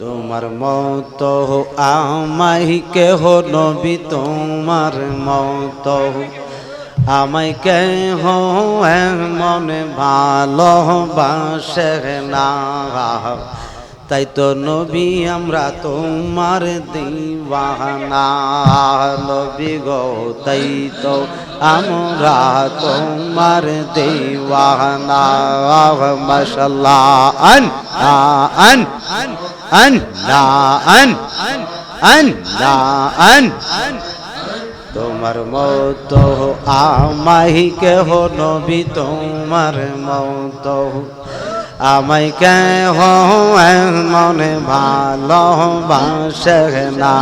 তোমার মত আমাই কেহ নবী তোমার মত আমায় কেহ মনে ভালোবাসে না। তাই তো নবী, আমরা তোমার দিবানা নবী গো, তাই তো আমরা তোমার দিবানা মাশাল্লাহ, আন আন আন। তোমার মত আমাই কেহ নবী তোমার মত আমাই কেহ মনে ভালোবাসে না।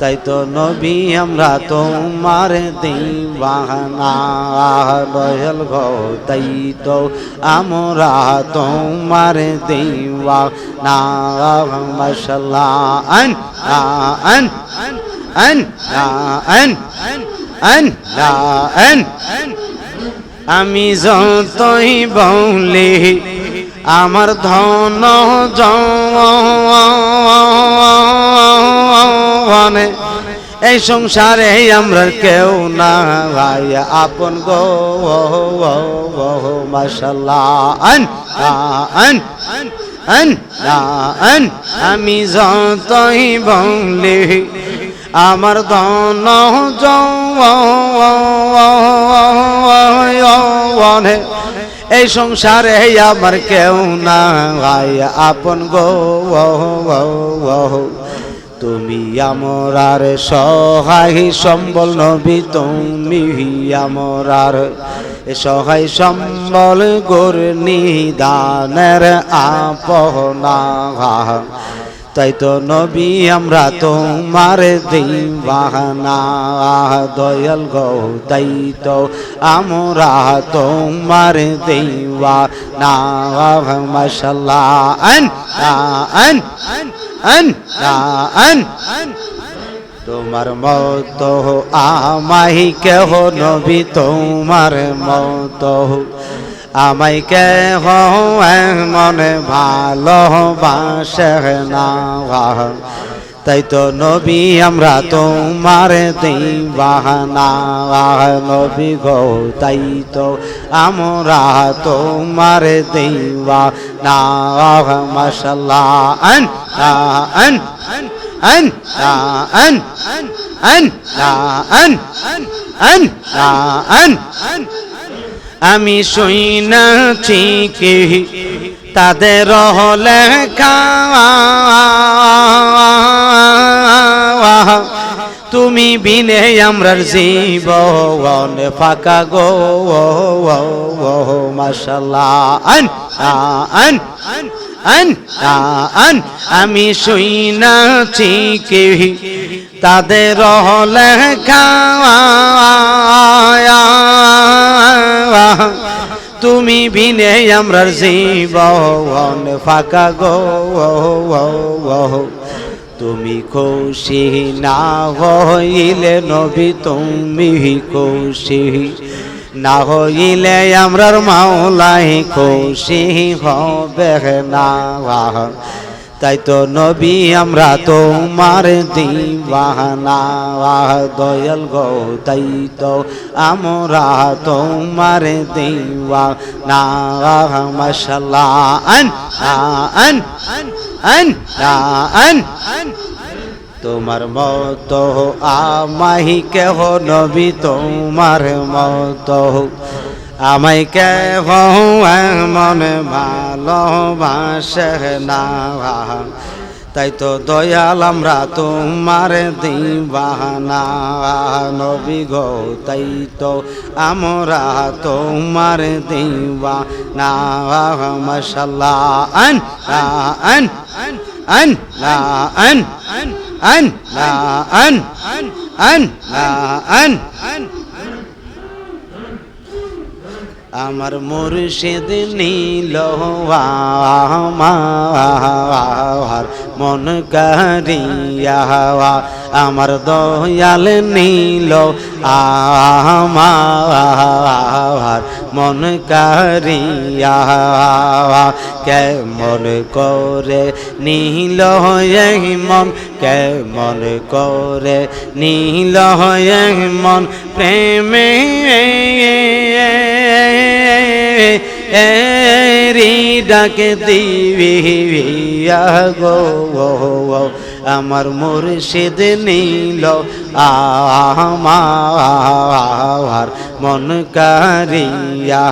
তাই তো নবী, আমরা তোমার দিবানা। রয়ল গো, তাই তো আমরা তোমার দিবা না মশলা আন আন আন আন আন আন আমি যতই বলি, আমার ধন জনে এই সংসারে আমরা কেউ না ভাই, আপন গো আন আমি যতই বলি, আমার ধন জনে এই সংসারে আমার কেউ না ভাই, আপন গো তুমি আমরার সহায় সম্বল নবী, তুমি আমরার সহায় সম্বল গোর নিদানের আপনা তাই তো নবী, আমরা তোমার দিবানা। দয়াল গৌ তাই তো আমরা তোমার দিবা না মশাল্লাহ আন আন। আন আন। তোমার মত আমাই কেহ নবী তোমার মত আমাই কেহ মনে ভালোবাসে না। তাই তো নবী, আমরা তোমার দিবানা। নবী গো, তাই তো আমরা তোমার দিবা না মশাল্লাহ আন আন আন আন আন আন আন আন আমি শুইনাছি কি তাদের লেখা তুমি বিনে আমরার জীবন ফাঁকা গো মাসাল্লাহ আন আন আন আন, আমি শুইনাছি কি তাদের লেখা তুমি বিনে আমরার জীবন ফাঁকা গো তুমি খুশি না হইলে নবী, তুমি খুশি না হইলে আমরার মাওলাই খুশি হবে না। তাই তো নবী, আমরা তোমার দিবানা দয়াল গো, তাই তো আমরা তোমার দিবা না মশাল্লাহ আন আন। আন আন। তোমার মত আমাহি কেহ নবী তোমার মত আমাই কেহ মনে ভালোবাসে না। তাই তো দয়াল আমরা তোমার দিবানা। নবী গো, তাই তো আমরা তোমার দিবা না মশাল্লাহ। আন আন আন আন আন আন আন আন আমার মুর্শিদ নীল আমার মন কারিয়া আমার দয়াল নীল আমার। মন কারিয়া কেমন করে নীল মন, কেমন করে নীল মন, প্রেমে এরি ডাকে দিবি গো আমার মুর্শিদ নীল আমার মন কারিয়া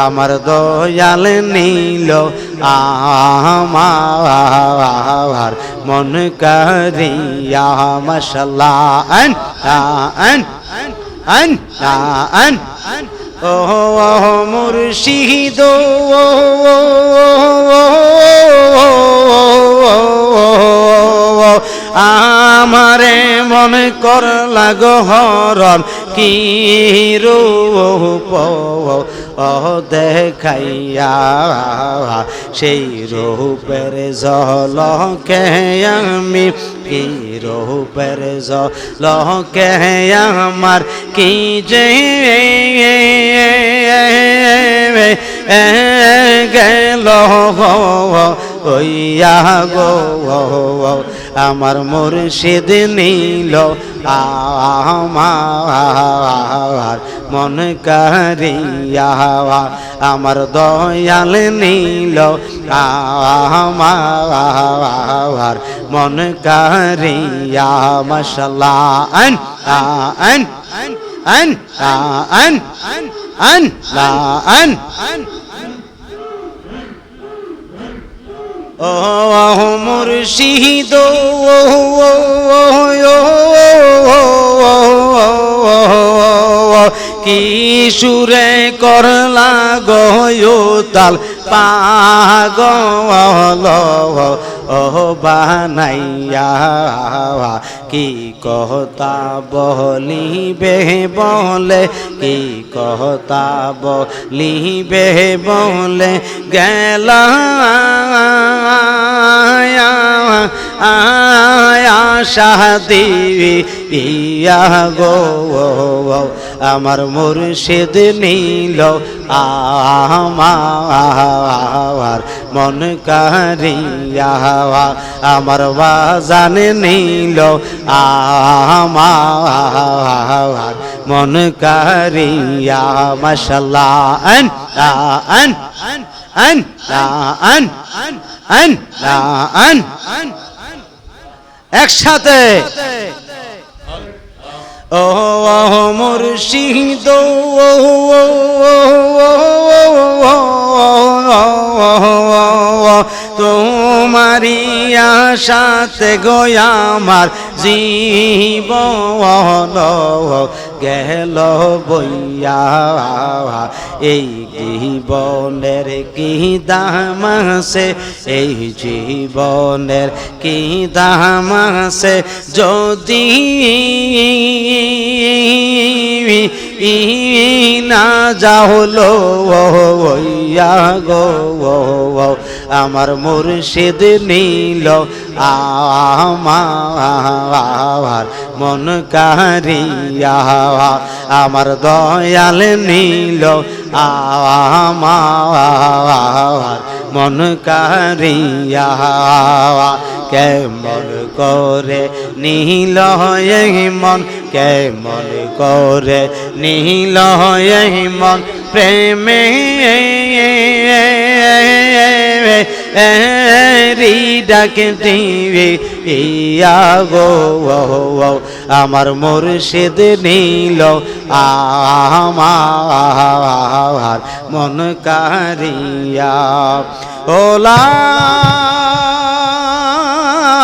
আমার দয়াল নীল আমার মন কারিয়া মশাল্লাহ আন আন আন আন আন ও মুর্শিদ আমারে মনে কর লাগো ও দেখাইয়া সেই রূপের জলকে আমি কি রূপের জলকে আমার কি যে গেল ওইয়া গো আমার মুর্শিদ নীল আমার মন কারিয়া আমার দয়াল নীল আমার মন কারিয়া মশলা আন আন আন আন আন আন আন আন ওহ মুর্শিদ কি সুরে করলা গো তাল পাগল বানাইয়া কি কথা বলিবে বলে কি কথা বলিবে বলে গেলা আয়া শাদি ইয়া গো আমার মুর্শিদ নীল আমার মন কারিয়া আমার বাজান নীল আমার মন কারিয়া মশাল্লাহ আন আন আন আন আন আন আন একসাথে ও মুর্শিদ তোমারি আশাতে গয়া আমার জীবন গেল বইয়া। এই জীবনের কি দাম আছে? এই জীবনের কি দাম আছে? যদি না যাহলো ওইয়া গো আমার মুর্শিদ নীল, আমার মন কারিয়া, আমার দয়াল নীল, আমার মন কারিয়া। কেমন করে নীল মন, কেমন করে নীল মন, প্রেমে ইয়া গো আমার মুর্শিদ নীল আমার মন কারিয়া, ওলা